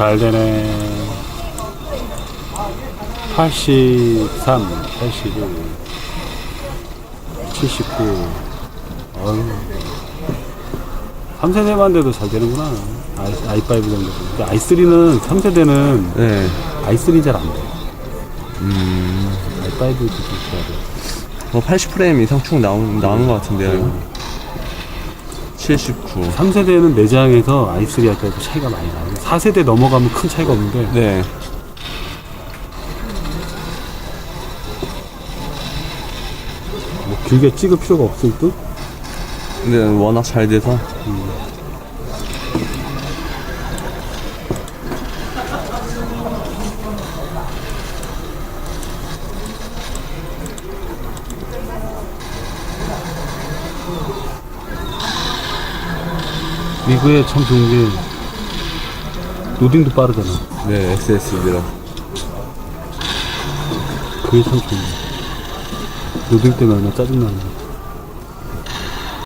잘 되네. 83, 81, 79. 어휴. 3세대만 돼도 잘 되는구나. i, i5 정도. 근데 i3는, 3세대는 네. i3 잘 안 돼. 음. i5도 좀 좋아야 돼. 뭐 80프레임 이상 쭉 나온, 나오는 것 같은데요. 이거. 79. 3세대는 내장에서 i3 할 때도 차이가 많이 나요. 4세대 넘어가면 큰 차이가 없는데. 네. 뭐 길게 찍을 필요가 없을 듯? 근데 워낙 잘 돼서. 미국에 참 좋은 게 로딩도 빠르잖아. 네, SSD라. 그게 참 좋은 거. 로딩 때문에 얼마나 짜증나는 거.